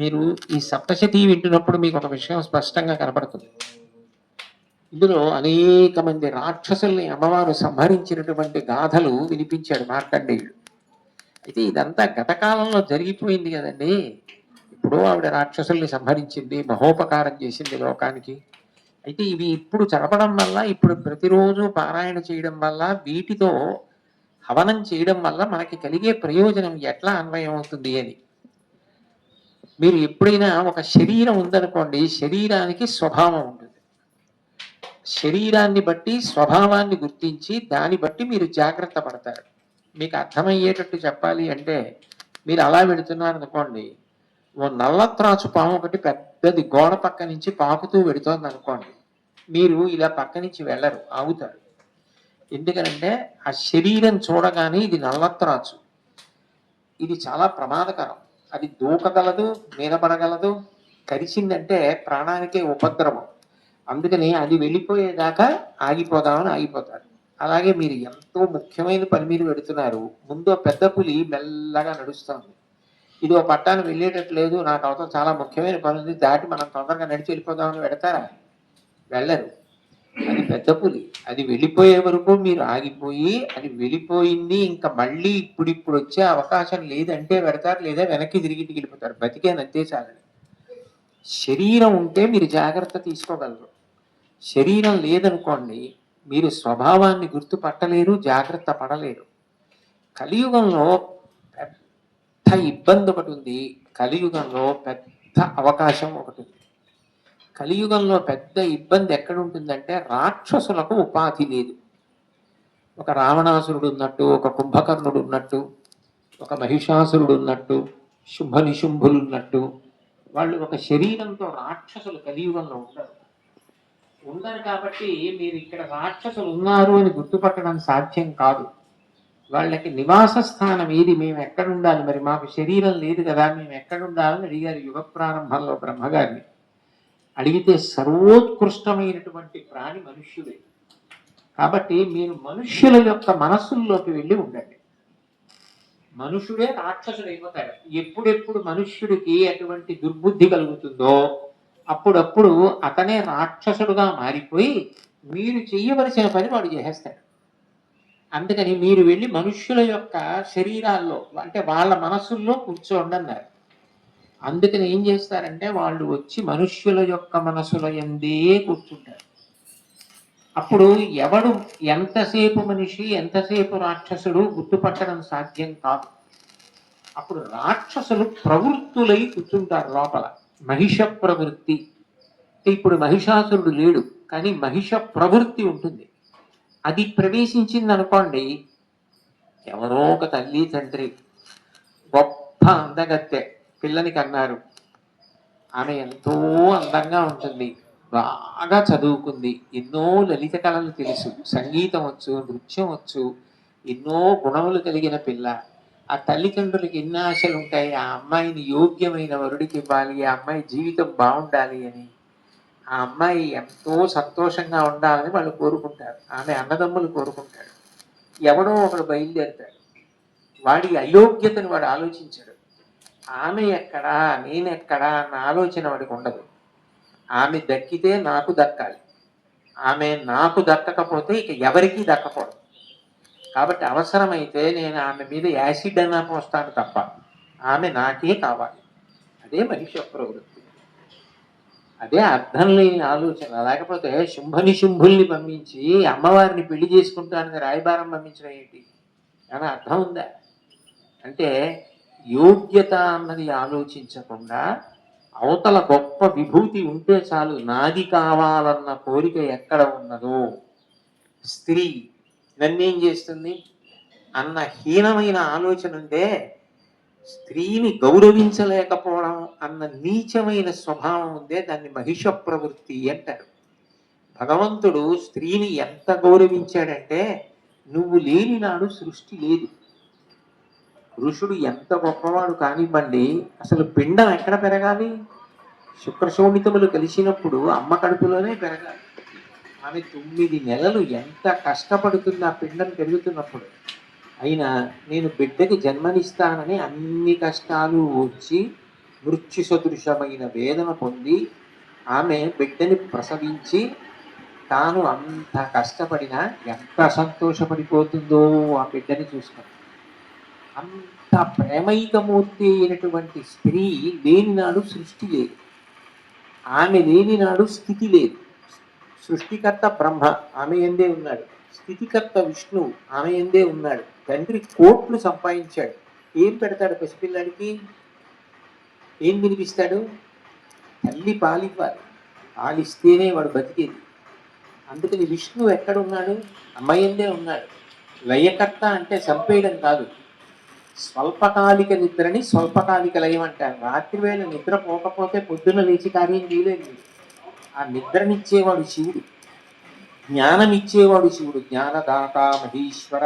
మీరు ఈ సప్తశతి వింటున్నప్పుడు మీకు ఒక విషయం స్పష్టంగా కనపడుతుంది. ఇందులో అనేక మంది రాక్షసుల్ని అమ్మవారు సంహరించినటువంటి గాథలు వినిపించాడు మార్కండేయుడు. అయితే ఇదంతా గతకాలంలో జరిగిపోయింది కదండి. ఇప్పుడు ఆవిడ రాక్షసుల్ని సంహరించింది మహోపకారం చేసింది లోకానికి. అయితే ఇవి ఇప్పుడు చదవడం వల్ల ఇప్పుడు ప్రతిరోజు పారాయణ చేయడం వల్ల వీటితో హవనం చేయడం వల్ల మనకి కలిగే ప్రయోజనం ఎట్లా అన్వయం అవుతుంది అని. మీరు ఎప్పుడైనా ఒక శరీరం ఉందనుకోండి శరీరానికి స్వభావం ఉంటుంది. శరీరాన్ని బట్టి స్వభావాన్ని గుర్తించి దాన్ని బట్టి మీరు జాగ్రత్త పడతారు. మీకు అర్థమయ్యేటట్టు చెప్పాలి అంటే మీరు అలా వెళుతున్నారు అనుకోండి ఓ నల్ల త్రాచు పాము ఒకటి పెద్దది గోడ పక్క నుంచి పాకుతూ పెడుతోంది అనుకోండి మీరు ఇలా పక్క నుంచి వెళ్ళరు ఆగుతారు. ఎందుకనంటే ఆ శరీరం చూడగానే ఇది నల్ల త్రాచు ఇది చాలా ప్రమాదకరం. అది దూకగలదు మీదపడగలదు. కరిచిందంటే ప్రాణానికే ఉపద్రవం. అందుకని అది వెళ్ళిపోయేదాకా ఆగిపోదామని ఆగిపోతారు. అలాగే మీరు ఎంతో ముఖ్యమైన పని మీద పెడుతున్నారు. ముందు పెద్ద పులి మెల్లగా నడుస్తుంది ఇది ఓ పట్టాన్ని వెళ్ళేటట్లేదు నాకు అవతల చాలా ముఖ్యమైన పని ఉంది దాటి మనం తొందరగా నడిచి వెళ్ళిపోదామని పెడతారా? వెళ్ళరు. అది పెద్ద పులి. అది వెళ్ళిపోయే వరకు మీరు ఆగిపోయి అది వెళ్ళిపోయింది ఇంకా మళ్ళీ ఇప్పుడు ఇప్పుడు వచ్చే అవకాశం లేదంటే పెడతారు లేదా వెనక్కి తిరిగి వెళ్ళిపోతారు. బతికేనంతే చాలని శరీరం ఉంటే మీరు జాగ్రత్త తీసుకోగలరు. శరీరం లేదనుకోండి మీరు స్వభావాన్ని గుర్తుపట్టలేరు జాగ్రత్త పడలేరు. కలియుగంలో పెద్ద ఇబ్బంది ఒకటి ఉంది. కలియుగంలో పెద్ద అవకాశం ఒకటి ఉంది. కలియుగంలో పెద్ద ఇబ్బంది ఎక్కడ ఉంటుందంటే రాక్షసులకు ఉపాధి లేదు. ఒక రావణాసురుడు ఉన్నట్టు ఒక కుంభకర్ణుడు ఉన్నట్టు ఒక మహిషాసురుడు ఉన్నట్టు శుంభ నిశుంభులు ఉన్నట్టు వాళ్ళు ఒక శరీరంతో రాక్షసులు కలియుగంలో ఉండరు. ఉండరు కాబట్టి మీరు ఇక్కడ రాక్షసులు ఉన్నారు అని గుర్తుపట్టడం సాధ్యం కాదు. వాళ్ళకి నివాస స్థానం ఏది? మేము ఎక్కడ ఉండాలి మరి మాకు శరీరం లేదు కదా. మేము ఎక్కడ ఉండాలని అడిగారు యుగ ప్రారంభంలో బ్రహ్మగారిని. అడిగితే సర్వోత్కృష్టమైనటువంటి ప్రాణి మనుష్యుడే. కాబట్టి మీరు మనుష్యుల యొక్క మనస్సుల్లోకి వెళ్ళి ఉండండి. మనుషుడే రాక్షసుడు అయిపోతాడు ఎప్పుడెప్పుడు మనుష్యుడికి అటువంటి దుర్బుద్ధి కలుగుతుందో అప్పుడప్పుడు అతనే రాక్షసుడుగా మారిపోయి మీరు చేయవలసిన పని వాడు చేసేస్తాడు. అందుకని మీరు వెళ్ళి మనుష్యుల యొక్క శరీరాల్లో అంటే వాళ్ళ మనస్సుల్లో కూర్చోండి అన్నారు అందుకని ఏం చేస్తారంటే వాళ్ళు వచ్చి మనుష్యుల యొక్క మనసుల ఎందే కూర్చుంటారు. అప్పుడు ఎవడు ఎంతసేపు మనిషి ఎంతసేపు రాక్షసుడు గుర్తుపట్టడం సాధ్యం కాదు. అప్పుడు రాక్షసులు ప్రవృత్తులై కూర్చుంటారు లోపల. మహిష ప్రవృత్తి. ఇప్పుడు మహిషాసురుడు లేడు కానీ మహిష ప్రవృత్తి ఉంటుంది. అది ప్రవేశించింది అనుకోండి ఎవరో ఒక తల్లి తండ్రి గొప్ప అందగత్తె. పిల్లని కన్నారు. ఆమె ఎంతో అందంగా ఉంటుంది. బాగా చదువుకుంది. ఎన్నో లలిత కళలు తెలుసు. సంగీతం వచ్చు నృత్యం వచ్చు ఎన్నో గుణములు కలిగిన పిల్ల. ఆ తల్లిదండ్రులకి ఎన్ని ఆశలు ఉంటాయి? ఆ అమ్మాయిని యోగ్యమైన వరుడికి ఇవ్వాలి ఆ అమ్మాయి జీవితం బాగుండాలి అని. ఆ అమ్మాయి ఎంతో సంతోషంగా ఉండాలని వాళ్ళు కోరుకుంటారు. ఆమె అన్నదమ్ములు కోరుకుంటాడు ఎవడో ఒకడు బయలుదేరుతాడు. వాడి అయోగ్యతను వాడు ఆలోచించాడు. ఆమె ఎక్కడా నేను ఎక్కడా అన్న ఆలోచన వాడికి ఉండదు. ఆమె దక్కితే నాకు దక్కాలి. ఆమె నాకు దక్కకపోతే ఇక ఎవరికీ దక్కకూడదు. కాబట్టి అవసరమైతే నేను ఆమె మీద యాసిడ్ అన్నా పోస్తాను తప్ప ఆమె నాకే కావాలి. అదే మనిషి ప్రవృత్తి. అదే అర్థం లేని ఆలోచన. లేకపోతే శుంభని శుంభుల్ని పంపించి అమ్మవారిని పెళ్ళి చేసుకుంటానని రాయబారం పంపించడం ఏంటి? అని అర్థం ఉందా? అంటే యోగ్యత అన్నది ఆలోచించకుండా అవతల గొప్ప విభూతి ఉంటే చాలు నాది కావాలన్న కోరిక ఎక్కడ ఉన్నదో. స్త్రీ నన్నేం చేస్తుంది? అన్న హీనమైన ఆలోచన ఉంటే స్త్రీని గౌరవించలేకపోవడం అన్న నీచమైన స్వభావం ఉందే దాన్ని మహిష ప్రవృత్తి అంటారు. భగవంతుడు స్త్రీని ఎంత గౌరవించాడంటే నువ్వు లేని నాడు సృష్టి లేదు. ఋషుడు ఎంత గొప్పవాడు కానివ్వండి అసలు పిండం ఎక్కడ పెరగాలి? శుక్రశోణితములు కలిసినప్పుడు అమ్మ కడుపులోనే పెరగాలి. ఆమె తొమ్మిది నెలలు ఎంత కష్టపడుతుంది ఆ పిండం పెరుగుతున్నప్పుడు అయినా నేను బిడ్డకి జన్మనిస్తానని అన్ని కష్టాలు వచ్చి మృత్యు సదృశమైన వేదన పొంది ఆమె బిడ్డని ప్రసవించి తాను అంత కష్టపడినా ఎంత సంతోషపడిపోతుందో ఆ బిడ్డని చూసుకున్నాను అంత ప్రేమైకమూర్తి అయినటువంటి స్త్రీ లేనినాడు సృష్టి లేదు. ఆమె లేనినాడు స్థితి లేదు. సృష్టికర్త బ్రహ్మ ఆమె ఎందే ఉన్నాడు. స్థితికర్త విష్ణువు ఆమె ఎందే ఉన్నాడు. తండ్రి కోట్లు సంపాదించాడు. ఏం పెడతాడు పసిపిల్లాడికి? ఏం వినిపిస్తాడు తల్లి పాలివ్వాలి. పాలిస్తేనే వాడు బతికేది. అందుకని విష్ణువు ఎక్కడ ఉన్నాడు అమ్మాయిందే ఉన్నాడు. లయకర్త అంటే చంపేయడం కాదు. స్వల్పకాలిక నిద్రని స్వల్పకాలిక లయం అంటారు. రాత్రి వేళ నిద్ర పోకపోతే పొద్దున్న లేచి కార్యం చేయలేదు ఆ నిద్రనిచ్చేవాడు శివుడు. జ్ఞానం ఇచ్చేవాడు శివుడు. జ్ఞానదాత మహేశ్వర.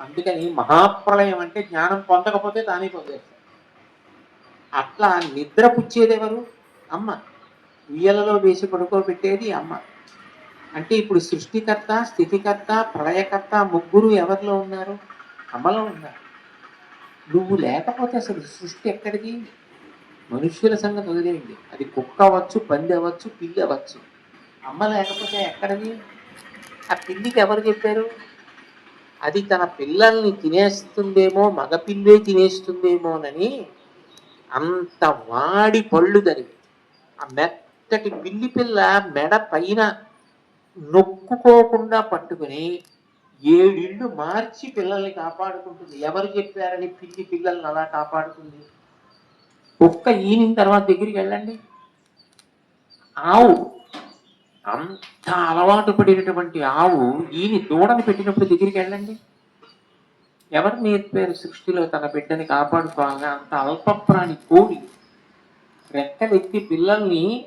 అందుకని మహాప్రళయం అంటే జ్ఞానం పొందకపోతే తానే పొందేస్తాడు. అట్లా నిద్ర పుచ్చేదెవరు అమ్మ. ఉయ్యలలో వేసి పడుకోబెట్టేది అమ్మ. అంటే ఇప్పుడు సృష్టికర్త స్థితికర్త ప్రళయకర్త ముగ్గురు ఎవరిలో ఉన్నారు? అమ్మలో ఉన్నారు. నువ్వు లేకపోతే అసలు సృష్టి ఎక్కడిది? మనుష్యుల సంగతి వదిలేయండి. అది కుక్క అవ్వచ్చు పంది అవ్వచ్చు పిల్లి అవ్వచ్చు. అమ్మ లేకపోతే ఎక్కడిది? ఆ పిల్లికి ఎవరు చెప్పారు? అది తన పిల్లల్ని తినేస్తుందేమో మగపిల్లే తినేస్తుందేమోనని అంత వాడి పళ్ళు దానికి ఆ మెత్తటి పిల్లి పిల్ల మెడ పైన నొక్కుకోకుండా పట్టుకుని ఏడిళ్ళు మార్చి పిల్లల్ని కాపాడుకుంటుంది. ఎవరు చెప్పారని పిల్లి పిల్లల్ని అలా కాపాడుతుంది? ఒక్క ఈనిన తర్వాత దగ్గరికి వెళ్ళండి. ఆవు అంత అలవాటు పడినటువంటి ఆవు ఈని దూడని పెట్టినప్పుడు దగ్గరికి వెళ్ళండి. ఎవరు నేర్పారు సృష్టిలో తన బిడ్డని కాపాడుకోవాలని? అంత అల్పప్రాణి కోడి. రెక్కలెత్తి పిల్లల్ని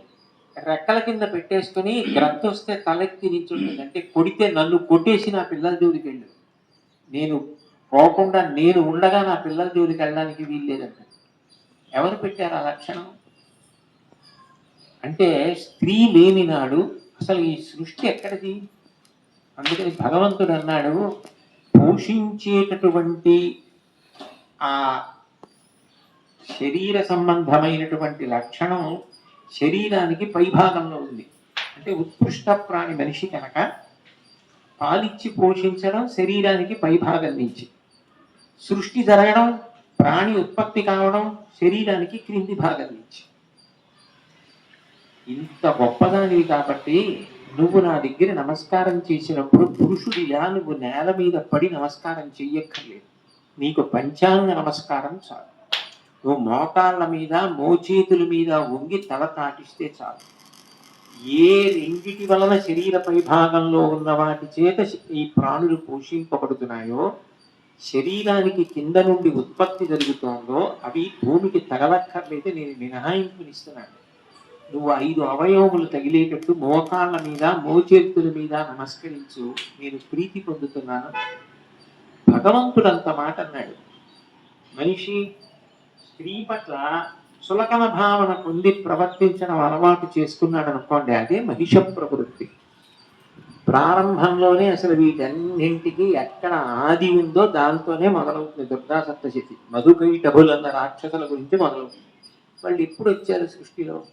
రెక్కల కింద పెట్టేసుకుని గ్రద్ద వస్తే నించుంటుంది అంటే కొడితే నన్ను కొట్టేసి నా పిల్లల జోలికి వెళ్ళు. నేను పోకుండా నేను ఉండగా నా పిల్లల జోలికి వెళ్ళడానికి వీల్లేదంట ఎవరు పెట్టారు ఆ లక్షణం? అంటే స్త్రీ లేని నాడు అసలు ఈ సృష్టి ఎక్కడిది? అందుకని భగవంతుడు అన్నాడు పోషించేటటువంటి ఆ శరీర సంబంధమైనటువంటి లక్షణం శరీరానికి పైభాగంలో ఉంది. అంటే ఉత్కృష్ట ప్రాణి మనిషి కనుక పాలిచ్చి పోషించడం శరీరానికి పైభాగం నుంచి. సృష్టి జరగడం ప్రాణి ఉత్పత్తి కావడం శరీరానికి క్రింది భాగం నుంచి. ఇంత గొప్పదానివి కాబట్టి నువ్వు నా దగ్గర నమస్కారం చేసినప్పుడు పురుషుడిలా నువ్వు నేల మీద పడి నమస్కారం చెయ్యక్కర్లేదు. నీకు పంచాంగ నమస్కారం చాలు. నువ్వు మోకాళ్ళ మీద మోచేతుల మీద వంగి తల తాటిస్తే చాలు. ఏ రెండిటి వలన శరీర పైభాగంలో ఉన్న వాటి చేత ఈ ప్రాణులు పోషింపబడుతున్నాయో శరీరానికి కింద నుండి ఉత్పత్తి జరుగుతోందో అవి భూమికి తగలక్కర్లేదు నేను మినహాయింపునిస్తున్నాను. నువ్వు ఐదు అవయవములు తగిలేటట్టు మోకాళ్ళ మీద మోచేతుల మీద నమస్కరించు నేను ప్రీతి పొందుతున్నాను. భగవంతుడు అంత మాట అన్నాడు. మనిషి స్త్రీ పట్ల సులకన భావన పొంది ప్రవర్తించడం అలవాటు చేసుకున్నాడు అనుకోండి అదే మహిష ప్రవృత్తి ప్రారంభంలోనే అసలు వీటన్నింటికి ఎక్కడ ఆది ఉందో దాంతోనే మొదలవుతుంది దుర్గా సప్తశతి. మధుకైటభులు అన్న రాక్షసుల గురించి మొదలవుతుంది. వాళ్ళు ఎప్పుడు వచ్చారు సృష్టిలో?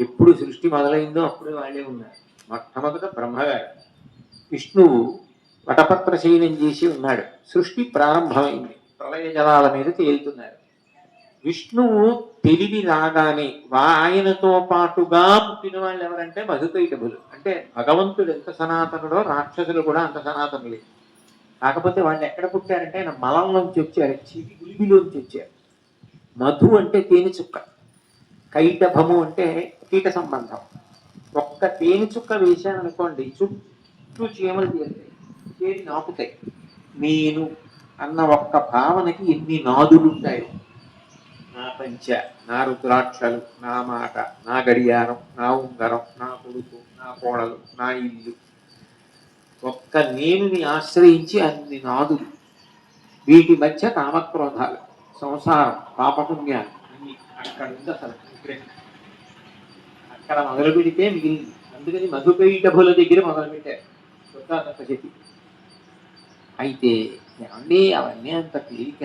ఎప్పుడు సృష్టి మొదలైందో అప్పుడే వాళ్ళే ఉన్నారు. మొట్టమొదట బ్రహ్మగారు. విష్ణువు వటపత్ర శయనం చేసి ఉన్నాడు. సృష్టి ప్రారంభమైంది. ప్రళయ జలాల మీద తేలుతున్నారు. విష్ణువు తెలివి రాగానే వా- ఆయనతో పాటుగా పుట్టిన వాళ్ళు ఎవరంటే మధుకైటభులు అంటే భగవంతుడు ఎంత సనాతనుడో రాక్షసులు కూడా అంత సనాతనులే. కాకపోతే వాళ్ళు ఎక్కడ పుట్టారంటే ఆయన మలంలోంచి వచ్చారు చివి గులిబిలోంచి వచ్చారు మధు అంటే తేనె చుక్క కైటభము అంటే కీట సంబంధం. ఒక్క తేనె చుక్క వేశాననుకోండి చుట్టూ చీమలు చేరుతాయి చేరి నాపుతాయి నేను అన్న ఒక్క భావనకి ఎన్ని నాదులు ఉంటాయో నా పంచ నా రుద్రాక్షలు నా మాట నా గడియారం నా ఉంగరం నా కొడుకు నా కోడలు నా ఇల్లు. ఒక్క నేనుని ఆశ్రయించి అన్ని నాదులు. వీటి మధ్య కామక్రోధాలు సంసారం పాపపుణ్యాలు అన్ని అక్కడ ఉంది అసలు అక్కడ మొదలు పెడితే మిగిలింది. అందుకని మధుపీఠభుల దగ్గర మొదలు పెట్టారు. అయితే ఏమండి అవన్నీ అంత తేలిక?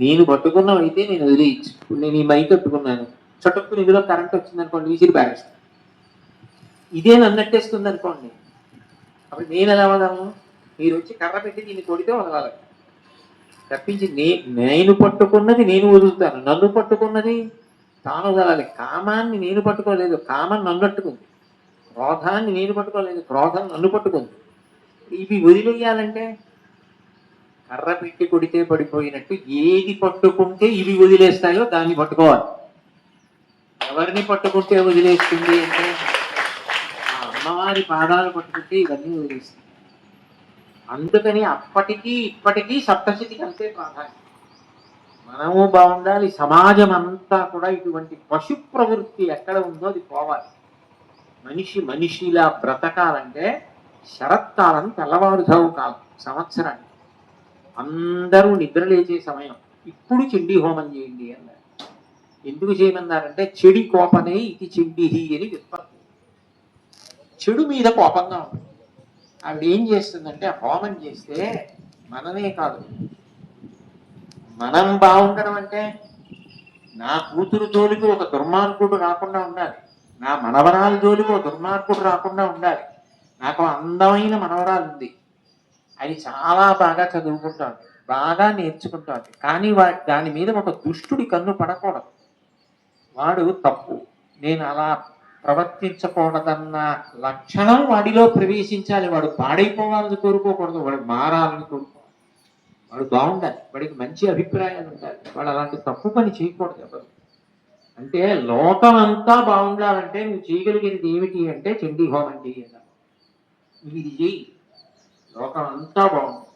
నేను పట్టుకున్నవైతే నేను వదిలేయచ్చు. ఇప్పుడు నేను ఈ మైక్ కట్టుకున్నాను చుట్టుకుని ఇందులో కరెంట్ వచ్చింది అనుకోండి విసిరి పారేస్తాను ఇదే నన్నట్టేస్తుంది అనుకోండి. అప్పుడు నేను ఎలా వదలను? మీరు వచ్చి కర్ర పెట్టి దీన్ని కొడితే వదలాలి. తప్పించి నే నేను పట్టుకున్నది నేను వదులుతాను. నన్ను పట్టుకున్నది తాను వదలాలి. కామాన్ని నేను పట్టుకోలేదు. కామం నన్ను పట్టుకుంది. క్రోధాన్ని నేను పట్టుకోలేదు. క్రోధం నన్ను పట్టుకుంది. ఇవి వదిలేయాలంటే కర్ర పెట్టి కొడితే పడిపోయినట్టు ఏది పట్టుకుంటే ఇవి వదిలేస్తాయో దాన్ని పట్టుకోవాలి. ఎవరిని పట్టుకుంటే వదిలేస్తుంది అంటే ఆ అమ్మవారి పాదాలు పట్టుకుంటే ఇవన్నీ వదిలేస్తుంది అందుకని అప్పటికీ ఇప్పటికీ సప్తశతికి అంతే ప్రాధాన్యం. మనము బాగుండాలి సమాజం అంతా కూడా ఇటువంటి పశు ప్రవృత్తి ఎక్కడ ఉందో అది పోవాలి. మనిషి మనిషిలా బ్రతకాలంటే శరత్కాలం తెల్లవారుజావు కాలం సంవత్సరానికి. అందరూ నిద్ర లేచే సమయం. ఇప్పుడు చండీ హోమం చేయండి అన్నారు. ఎందుకు చేయమన్నారంటే చెడి కోపనే ఇది చెండిహి అని విత్పత్తి చెడు మీద కోపంగా ఉంది ఆవిడ ఏం చేస్తుందంటే హోమం చేస్తే మనమే కాదు. మనం బాగుండడం అంటే నా కూతురు జోలికి ఒక దుర్మార్గుడు రాకుండా ఉండాలి. నా మనవరాల జోలికి ఒక దుర్మార్గుడు రాకుండా ఉండాలి. నాకు అందమైన మనవరాలు ఉంది. అది చాలా బాగా చదువుకుంటాడు. బాగా నేర్చుకుంటాడు. కానీ వా దాని మీద ఒక దుష్టుడి కన్ను పడకూడదు. వాడు తప్పు. నేను అలా ప్రవర్తించకూడదన్న లక్షణం వాడిలో ప్రవేశించాలి. వాడు పాడైపోవాలని కోరుకోకూడదు. వాడు మారాలని కోరుకోవాలి వాడు బాగుండాలి. వాడికి మంచి అభిప్రాయాలు ఉండాలి. వాడు అలాంటి తప్పు పని చేయకూడదు ఎవరు. అంటే లోకం అంతా బాగుండాలంటే నువ్వు చేయగలిగినది ఏమిటి అంటే చండీ హోమం చెయ్యి ఇది చేయి లోకం అంతా బాగుంది